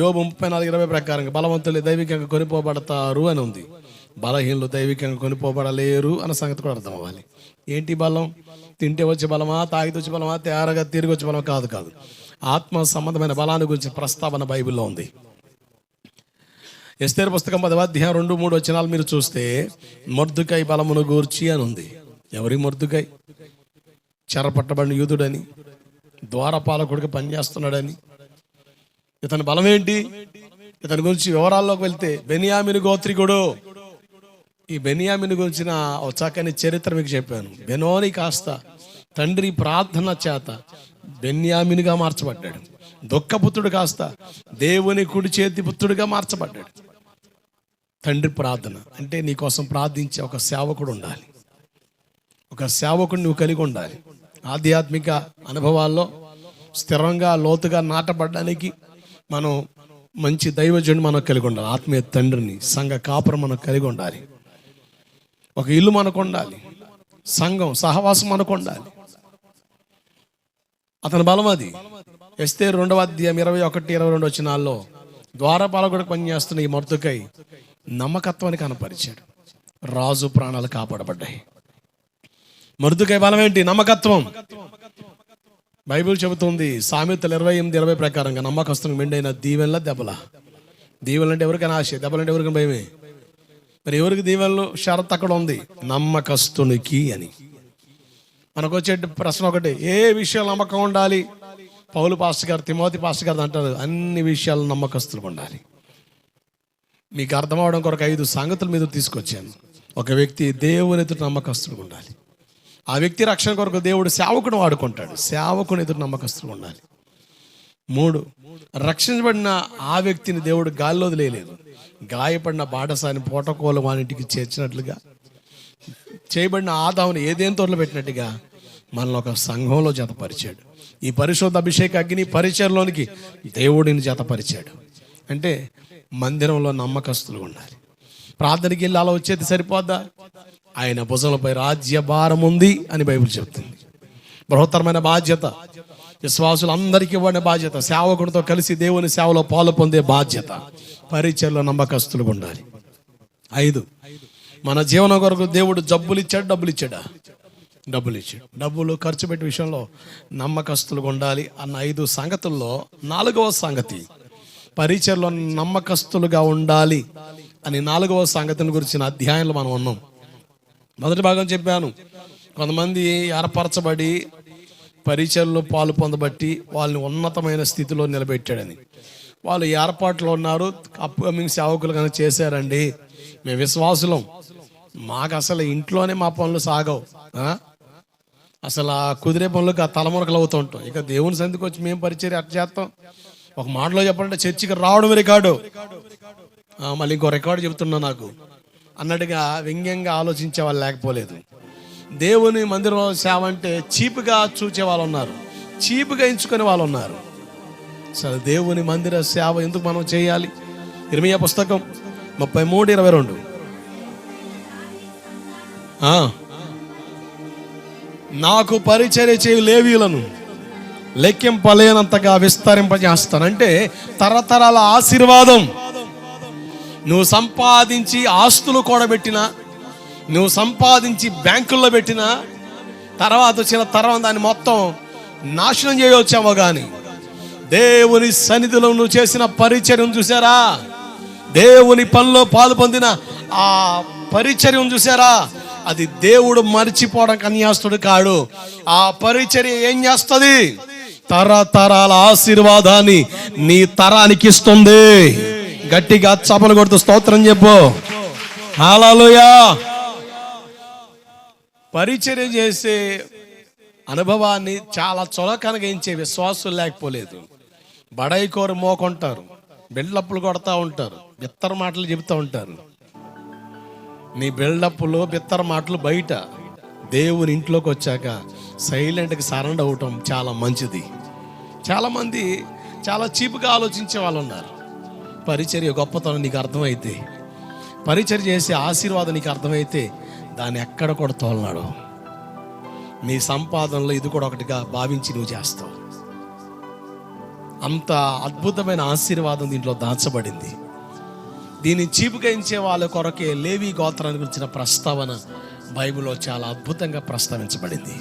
యోబు ముప్పై నాలుగు ఇరవై ప్రకారంగా బలవంతులు దైవికంగా కొనిపోబడతారు అని ఉంది. బలహీనలు దైవికంగా కొనిపోబడలేరు అన్న సంగతి కూడా అర్థం అవ్వాలి. ఏంటి బలం? తింటే వచ్చే బలమా? తాగితే వచ్చే బలమా? తేరగా తిరిగి వచ్చే బలం కాదు కాదు. ఆత్మ సంబంధమైన బలాన్ని గురించి ప్రస్తావన బైబిల్లో ఉంది. ఎస్తేర్ పుస్తకం పదవ అధ్యాయం రెండు మూడు వచనాలు మీరు చూస్తే మొర్దుకై బలమును గూర్చి అని ఉంది. ఎవరి మొర్దుకై? చెరపట్టబడిన యూదుడని ద్వారపాలకుడికి పనిచేస్తున్నాడని ఇతని బలం ఏంటి ఇతని గురించి వివరాల్లోకి వెళ్తే బెనియామిని గోత్రికుడు. ఈ బెనియామిని గురించిన ఒక చక్కని చరిత్ర మీకు చెప్పాను. బెనోని కాస్త తండ్రి ప్రార్థన చేత బెన్యామినిగా మార్చబడ్డాడు. దుఃఖపుత్రుడు కాస్త దేవుని కుడి చేతి పుత్రుడిగా మార్చబడ్డాడు. తండ్రి ప్రార్థన అంటే నీ కోసం ప్రార్థించే ఒక సేవకుడు ఉండాలి. ఒక సేవకుడు నువ్వు కలిగి ఉండాలి. ఆధ్యాత్మిక అనుభవాల్లో స్థిరంగా లోతుగా నాటబడడానికి మనం మంచి దైవజుని మనం కలిగి ఉండాలి. ఆత్మీయ తండ్రిని సంఘ కాపురం మనం కలిగి ఉండాలి. ఒక ఇల్లు మనకు ఉండాలి. సంఘం సహవాసం మనకు ఉండాలి. అతని బలం అది. ఎస్తే రెండవ అధ్యాయం ఇరవై ఒకటి ఇరవై రెండు వచ్చినాల్లో ద్వారపాలకుడు పనిచేస్తున్న ఈ మర్దుకై నమ్మకత్వాన్ని కనపరిచాడు. రాజు ప్రాణాలు కాపాడబడ్డాయి. మరుదుకై బలం ఏంటి నమ్మకత్వం. బైబిల్ చెబుతుంది సామెతలు ఇరవై ఎనిమిది ఇరవై ప్రకారంగా నమ్మకస్తునికి మెండైన దీవెనల దెబ్బల. దీవెనలు అంటే ఎవరికైనా ఆశ దెబ్బలు అంటే ఎవరికైనా భయమే? మరి ఎవరికి దీవెనలు? షరత్ అక్కడ ఉంది. నమ్మకస్తునికి అని. మనకు వచ్చే ప్రశ్న ఒకటి ఏ విషయాలు నమ్మకం ఉండాలి? పౌలు పాస్టర్ గారు తిమోతి పాస్టర్ గారు అంటారు అన్ని విషయాలు నమ్మకస్తులు ఉండాలి. మీకు అర్థం అవడం కొరకు ఐదు సంగతుల మీద తీసుకొచ్చాను. ఒక వ్యక్తి దేవుని ఎదురు నమ్మకస్తుడు ఉండాలి. ఆ వ్యక్తి రక్షణ కొరకు దేవుడు సేవకుని వాడుకుంటాడు. సేవకుని ఎదురు నమ్మకస్తులు ఉండాలి. మూడు రక్షించబడిన ఆ వ్యక్తిని దేవుడు గాల్లో వదిలేయలేదు. గాయపడిన బాటసాని పోటకోలు వానింటికి చేర్చినట్లుగా చేయబడిన ఆదాముని ఏదేం తోటలో పెట్టినట్టుగా మనల్ని ఒక సంఘంలో జతపరిచాడు. ఈ పరిశోధ అభిషేక అగ్ని పరిచయంలోనికి దేవుడిని జతపరిచాడు. అంటే మందిరంలో నమ్మకస్తులు ఉండాలి. ప్రార్థనకి వెళ్ళి అలా వచ్చేది సరిపోద్దా? ఆయన భుజంలపై రాజ్య భారం ఉంది అని బైబిల్ చెప్తుంది. బృహత్తరమైన బాధ్యత. విశ్వాసులు అందరికీ ఇవ్వని బాధ్యత. సేవకుడితో కలిసి దేవుని సేవలో పాలు పొందే బాధ్యత. పరిచయలో నమ్మకస్తులుగా ఉండాలి. ఐదు. మన జీవనం కొరకు దేవుడు జబ్బులు ఇచ్చాడు డబ్బులు ఇచ్చాడా? డబ్బులు ఇచ్చాడు. డబ్బులు ఖర్చు పెట్టే విషయంలో నమ్మకస్తులుగా ఉండాలి అన్న ఐదు సంగతుల్లో నాలుగవ సంగతి. పరిచయలో నమ్మకస్తులుగా ఉండాలి అని నాలుగవ సంగతిని గురించిన అధ్యాయంలో మనం ఉన్నాం. మొదటి భాగం చెప్పాను. కొంతమంది ఏర్పరచబడి పరిచయల్లో పాలు పొందబట్టి వాళ్ళని ఉన్నతమైన స్థితిలో నిలబెట్టాడని. వాళ్ళు ఏర్పాట్లో ఉన్నారు. అప్కమింగ్ సేవకులు కనుక చేశారండి. మేము విశ్వాసులం. మాకు అసలు ఇంట్లోనే మా పనులు సాగవు. అసలు ఆ కుదిరే పనులకు ఆ తలమునకలు అవుతూ ఉంటాం. ఇక దేవుని సందికి వచ్చి మేము పరిచయం అట్ చేస్తాం? ఒక మాటలో చెప్పాలంటే చర్చికి రావడం రికార్డు. మళ్ళీ ఇంకో రికార్డు చెబుతున్నా నాకు. అన్నట్టుగా వ్యంగ్యంగా ఆలోచించే వాళ్ళు లేకపోలేదు. దేవుని మందిరంలో సేవ అంటే చీపుగా చూచే వాళ్ళు ఉన్నారు చీపుగా ఎంచుకునే వాళ్ళు ఉన్నారు సరే దేవుని మందిర సేవ ఎందుకు మనం చేయాలి? ఇరవై పుస్తకం ముప్పై మూడు ఇరవై రెండు. నాకు పరిచర్య చేయు లేవీలను లెక్కింపలేనంతగా విస్తరింపజేస్తాను. అంటే తరతరాల ఆశీర్వాదం. నువ్వు సంపాదించి ఆస్తులు కూడబెట్టినా నువ్వు సంపాదించి బ్యాంకుల్లో పెట్టినా తర్వాత వచ్చిన తర్వాత దాన్ని మొత్తం నాశనం చేయవచ్చామో కానీ దేవుని సన్నిధిలో నువ్వు చేసిన పరిచర్యం చూసారా దేవుని పనిలో పాలు పొందిన ఆ పరిచర్యం చూసారా అది దేవుడు మర్చిపోవడం కన్యాస్తుడు కాడు. ఆ పరిచర్య ఏం చేస్తుంది? తరతరాల ఆశీర్వాదాన్ని నీ తరానికి ఇస్తుంది. గట్టిగా చపలు కొడుతూ స్తోత్రం చెప్పు. హాలూయా పరిచర్య చేసే అనుభవాన్ని చాలా చొలకనగించే విశ్వాసం లేకపోలేదు. బడాయి కూర మోకుంటారు. బిల్డప్లు కొడతా ఉంటారు. బిత్తర మాటలు చెబుతూ ఉంటారు. నీ బిల్డప్పులు బిత్తర మాటలు బయట. దేవుని ఇంట్లోకి వచ్చాక సైలెంట్కి సరెండర్ అవటం చాలా మంచిది. చాలామంది చాలా చీపుగా ఆలోచించే వాళ్ళు ఉన్నారు పరిచర్య గొప్పతనం నీకు అర్థమైతే పరిచర్య చేసే ఆశీర్వాదం నీకు అర్థమైతే దాన్ని ఎక్కడ కూడా తోలనాడు. నీ సంపాదనలో ఇది కూడా ఒకటిగా భావించి నువ్వు చేస్తావు. అంత అద్భుతమైన ఆశీర్వాదం దీంట్లో దాచబడింది. దీన్ని చీపుకయించే వాళ్ళ కొరకే లేవి గోత్రాన్ని గురించిన ప్రస్తావన బైబిల్లో చాలా అద్భుతంగా ప్రస్తావించబడింది.